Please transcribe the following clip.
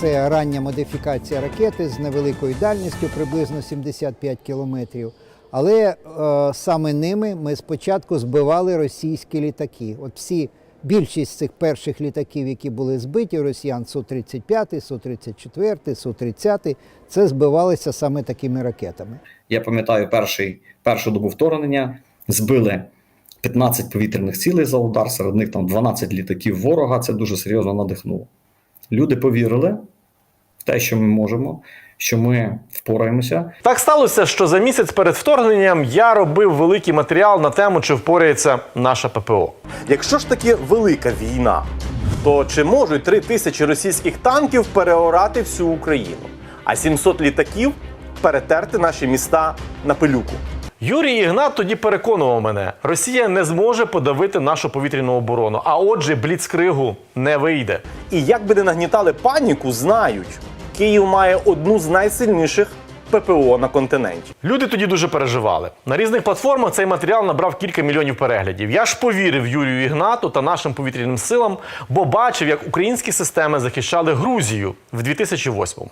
Це рання модифікація ракети з невеликою дальністю, приблизно 75 кілометрів. Але е, саме ними ми спочатку збивали російські літаки. От всі більшість цих перших літаків, які були збиті росіян, Су-35, Су-34, Су-30, це збивалися саме такими ракетами. Я пам'ятаю перший, першу добу вторгнення. Збили 15 повітряних цілей за удар, серед них там 12 літаків ворога. Це дуже серйозно надихнуло. Люди повірили те, що ми можемо, що ми впораємося. Так сталося, що за місяць перед вторгненням я робив великий матеріал на тему, чи впорається наша ППО. Якщо ж таки велика війна, то чи можуть три тисячі російських танків переорати всю Україну, а 700 літаків перетерти наші міста на пилюку? Юрій Ігнат тоді переконував мене, Росія не зможе подавити нашу повітряну оборону, а отже, бліцкригу не вийде. І як би не нагнітали паніку, знають, Київ має одну з найсильніших ППО на континенті. Люди тоді дуже переживали. На різних платформах цей матеріал набрав кілька мільйонів переглядів. Я ж повірив Юрію Ігнату та нашим повітряним силам, бо бачив, як українські системи захищали Грузію в 2008-му.